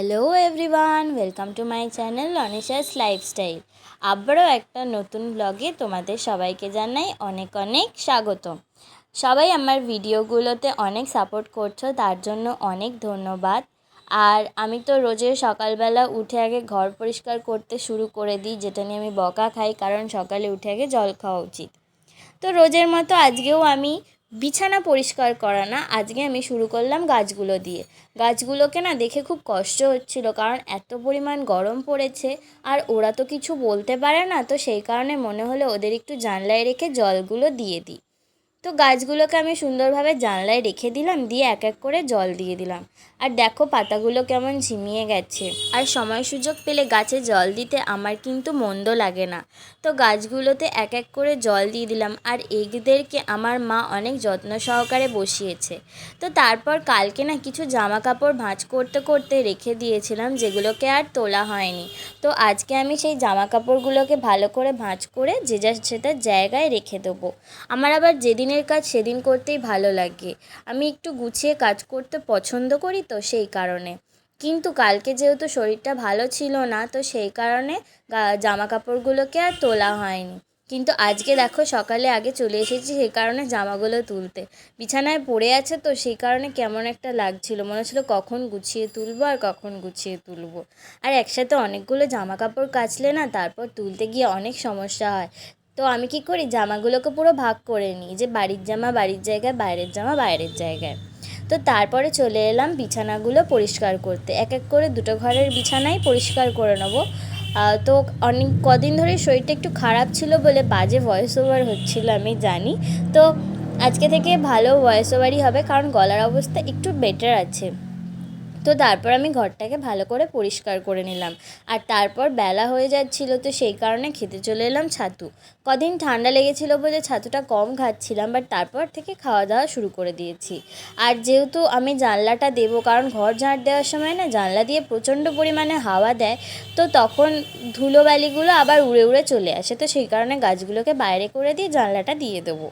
Hello everyone welcome to my channel Anisha's lifestyle আবারও একটা নতুন ব্লগে তোমাদের সবাইকে জানাই অনেক অনেক স্বাগত সবাই আমার ভিডিওগুলোতে অনেক সাপোর্ট করছ, তার জন্য অনেক ধন্যবাদ। আর আমি তো রোজের সকালবেলা উঠে আগে ঘর পরিষ্কার করতে শুরু করে দিই, যেটা নিয়ে আমি বকা খাই, কারণ সকালে উঠে আগে জল খাওয়া উচিত। তো রোজের মতো আজকেও আমি বিছানা পরিষ্কার করা না, আজকে আমি শুরু করলাম গাছগুলো দিয়ে। গাছগুলোকে না দেখে খুব কষ্ট হচ্ছিল, কারণ এত পরিমাণ গরম পড়েছে, আর ওরা তো কিছু বলতে পারে না, তো সেই কারণে মনে হলো ওদের একটু জানলায় রেখে জলগুলো দিয়ে দিই। তো গাছগুলোকে আমি সুন্দরভাবে জানলায় রেখে দিলাম, দিয়ে এক এক করে জল দিয়ে দিলাম। আর দেখো পাতাগুলো কেমন ঝিমিয়ে গেছে। আর সময় সুযোগ পেলে গাছে জল দিতে আমার কিন্তু মন্দ লাগে না। তো গাছগুলোতে এক এক করে জল দিয়ে দিলাম, আর এগদেরকে আমার মা অনেক যত্ন সহকারে বসিয়েছে। তো তারপর কালকে না কিছু জামা কাপড় ভাঁজ করতে করতে রেখে দিয়েছিলাম, যেগুলোকে আর তোলা হয়নি। তো আজকে আমি সেই জামা কাপড়গুলোকে ভালো করে ভাঁজ করে যে যার সেটার জায়গায় রেখে দেবো। আমার আবার যেদিনের কাজ সেদিন করতেই ভালো লাগে। আমি একটু গুছিয়ে কাজ করতে পছন্দ করি তো সেই কারণে। কিন্তু কালকে যেহেতু শরীরটা ভালো ছিল না, তো সেই কারণে জামা কাপড়গুলোকে আর তোলা হয়নি। কিন্তু আজকে দেখো সকালে আগে চলে এসেছি সেই কারণে জামাগুলো তুলতে। বিছানায় পড়ে আছে তো সেই কারণে কেমন একটা লাগছিল। মনে হচ্ছিল কখন গুছিয়ে তুলবো আর কখন গুছিয়ে তুলবো। আর একসাথে অনেকগুলো জামা কাপড় কাচলে না তারপর তুলতে গিয়ে অনেক সমস্যা হয়। তো আমি কি করি? জামাগুলোকে পুরো ভাগ করে নিই যে বাড়ির জামা বাড়ির জায়গায়, বাইরের জামা বাইরের জায়গায়। তো তারপরে চলে এলাম বিছানাগুলো পরিষ্কার করতে। এক এক করে দুটো ঘরের বিছানাই পরিষ্কার করে নেব। তো অনেক কদিন ধরে শরীরটা একটু খারাপ ছিল বলে বাজে ভয়েস ওভার হচ্ছিল, আমি জানি। তো আজকে থেকে ভালো ভয়েস ওভারই হবে, কারণ গলার অবস্থা একটু বেটার আছে। তো তারপর আমি ঘরটাকে ভালো করে পরিষ্কার করে নিলাম। আর তারপর বেলা হয়ে যাচ্ছিল তো সেই কারণে খেতে চলে এলাম ছাতু। কদিন ঠান্ডা লেগেছিলো বলে ছাতুটা কম খাচ্ছিলাম বাট তারপর থেকে খাওয়া দাওয়া শুরু করে দিয়েছি। আর যেহেতু আমি জানলাটা দেবো, কারণ ঘর ঝাঁট দেওয়ার সময় না জানলা দিয়ে প্রচণ্ড পরিমাণে হাওয়া দেয়, তো তখন ধুলোবালিগুলো আবার উড়ে উড়ে চলে আসে। তো সেই কারণে গাছগুলোকে বাইরে করে দিয়ে জানলাটা দিয়ে দেবো।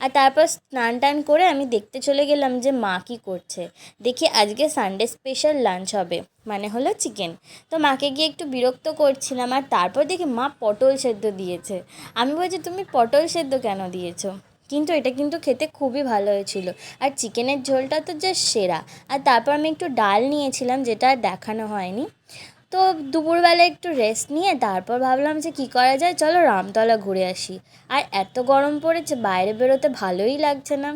আর তারপর স্নান টান করে আমি দেখতে চলে গেলাম যে মা কী করছে। দেখি আজকে সানডে স্পেশাল লাঞ্চ হবে মানে হলো চিকেন তো মাকে গিয়ে একটু বিরক্ত করছিলাম আর তারপর দেখি মা পটল সেদ্ধ দিয়েছে। আমি বলছি, তুমি পটল সেদ্ধ কেন দিয়েছ? কিন্তু এটা কিন্তু খেতে খুবই ভালো হয়েছিল। আর চিকেনের ঝোলটা তো জাস্ট সেরা। আর তারপর আমি একটু ডাল নিয়েছিলাম, যেটা দেখানো হয়নি। তো দুপুরবেলা একটু রেস্ট নিয়ে তারপর ভাবলাম যে কী করা যায়, চলো রামতলা ঘুরে আসি। আর এত গরম পড়েছে, বাইরে বেরোতে ভালোই লাগছে না।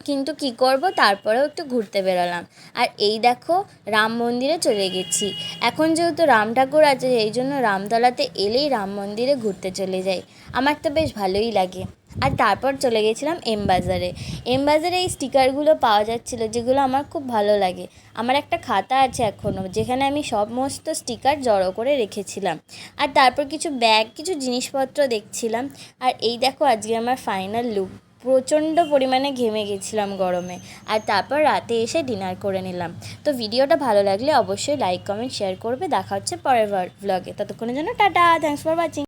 কিন্তু কি করব, তারপরেও একটু ঘুরতে বেরোলাম। আর এই দেখো, রাম মন্দিরে চলে গেছি। এখন যেহেতু রাম ঠাকুর আছে এই জন্য রামতলাতে এলেই রাম মন্দিরে ঘুরতে চলে যাই। আমার তো বেশ ভালোই লাগে। আর তারপর চলে গেছিলাম এম বাজারে এম বাজারে এই স্টিকারগুলো পাওয়া যাচ্ছিল, যেগুলো আমার খুব ভালো লাগে। আমার একটা খাতা আছে এখনও, যেখানে আমি সমস্ত স্টিকার জড়ো করে রেখেছিলাম। আর তারপর কিছু ব্যাগ, কিছু জিনিসপত্র দেখছিলাম। আর এই দেখো আজকে আমার ফাইনাল লুক প্রচণ্ড পরিমাণে ঘেমে গেছিলাম গরমে। আর তারপর রাতে এসে ডিনার করে নিলাম। তো ভিডিওটা ভালো লাগলে অবশ্যই লাইক কমেন্ট শেয়ার করবে। দেখা হচ্ছে পরের ভ্লগে ততক্ষণের জন্য টাটা থ্যাংকস ফর ওয়াচিং